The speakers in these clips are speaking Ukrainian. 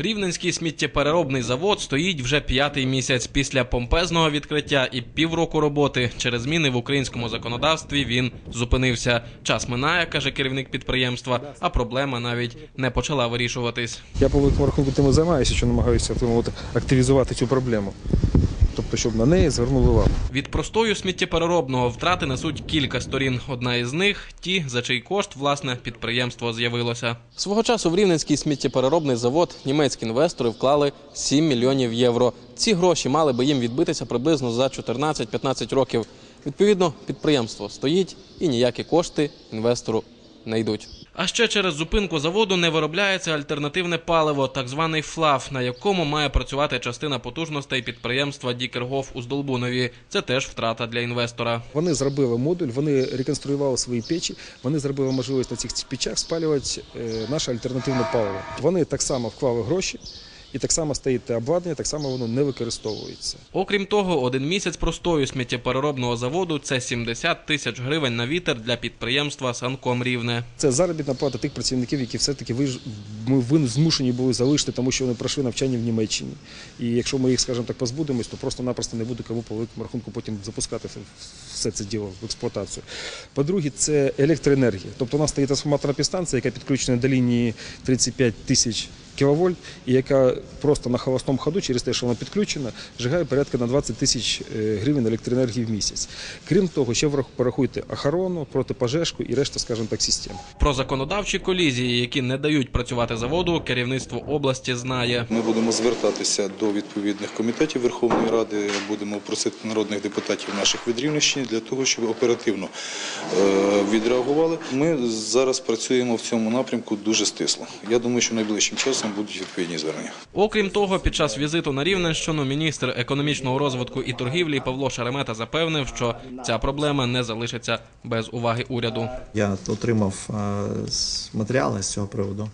Рівненський сміттєпереробний завод стоїть вже п'ятий місяць після помпезного відкриття і півроку роботи. Через зміни в українському законодавстві він зупинився. Час минає, каже керівник підприємства, а проблема навіть не почала вирішуватись. Я по великому рахунку тим займаюся, що намагаюся активізувати цю проблему. Тобто, щоб на неї звернули увагу. Від простою сміттєпереробного втрати несуть кілька сторін. Одна із них ті, за чий кошт власне підприємство з'явилося. Свого часу в Рівненський сміттєпереробний завод німецькі інвестори вклали 7 мільйонів євро. Ці гроші мали би їм відбитися приблизно за 14-15 років. Відповідно, підприємство стоїть і ніякі кошти інвестору не йдуть. А ще через зупинку заводу не виробляється альтернативне паливо, так званий ФЛАФ, на якому має працювати частина потужностей підприємства Дікергоф у Здолбунові. Це теж втрата для інвестора. Вони зробили модуль, вони реконструювали свої печі, вони зробили можливість на цих печах спалювати е, наше альтернативне паливо. Вони так само вклали гроші, і так само стоїть те обладнання, так само воно не використовується. Окрім того, один місяць простою сміттєпереробного заводу це 70 тисяч гривень на вітер для підприємства Санком Рівне. Це заробітна плата тих працівників, які все-таки виж... ми змушені були залишити, тому що вони пройшли навчання в Німеччині. І якщо ми їх, скажімо так, позбудемось, то просто-напросто не буде кому по великому рахунку потім запускати все це діло в експлуатацію. По-друге, це електроенергія. Тобто у нас стоїть трансформаторна підстанція, яка підключена до лінії 35 тисяч кіловольт, і яка просто на холостому ходу, через те, що вона підключена, жигає порядка на 20 тисяч е, гривень електроенергії в місяць. Крім того, ще порахуйте охорону, протипожежку і решта, скажімо так, систем. Про законодавчі колізії, які не дають працювати заводу, керівництво області знає. Ми будемо звертатися до відповідних комітетів Верховної Ради, будемо просити народних депутатів наших від Рівненщини для того, щоб оперативно е, відреагували. Ми зараз працюємо в цьому напрямку дуже стисло. Я думаю, що найближчим часом будуть відповідні звернення. Окрім того, під час візиту на Рівненщину міністр економічного розвитку і торгівлі Павло Шеремета запевнив, що ця проблема не залишиться без уваги уряду. Я отримав е, матеріали з цього приводу.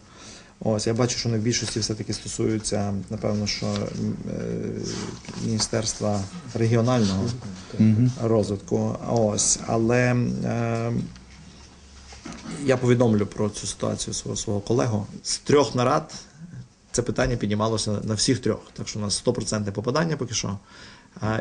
Ось я бачу, що на більшості все-таки стосуються, напевно, що е, Міністерства регіонального розвитку. Ось, але е, я повідомлю про цю ситуацію свого, свого колегу. З трьох нарад це питання піднімалося на всіх трьох. Так що у нас 100% попадання поки що.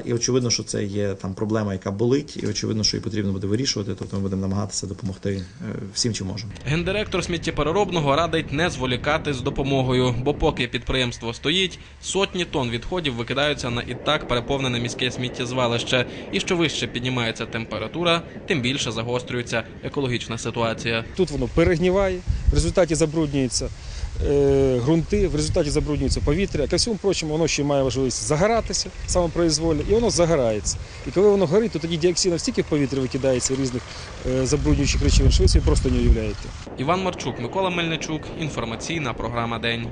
І очевидно, що це є там проблема, яка болить, і очевидно, що її потрібно буде вирішувати. Тобто ми будемо намагатися допомогти е, всім, чим можемо. Гендиректор сміттєпереробного радить не зволікати з допомогою, бо поки підприємство стоїть, сотні тонн відходів викидаються на і так переповнене міське сміттєзвалище. І що вище піднімається температура, тим більше загострюється екологічна ситуація. Тут воно перегніває, в результаті забруднюються е, ґрунти, в результаті забруднюється повітря. Ко всьому прочому, воно ще має важливість загоратися самопроизвольно, і воно загорається. І коли воно горить, то тоді діоксинів стільки в повітря викидається різних е, забруднюючих речовин, що ви собі просто не уявляєте. Іван Марчук, Микола Мельничук. Інформаційна програма День.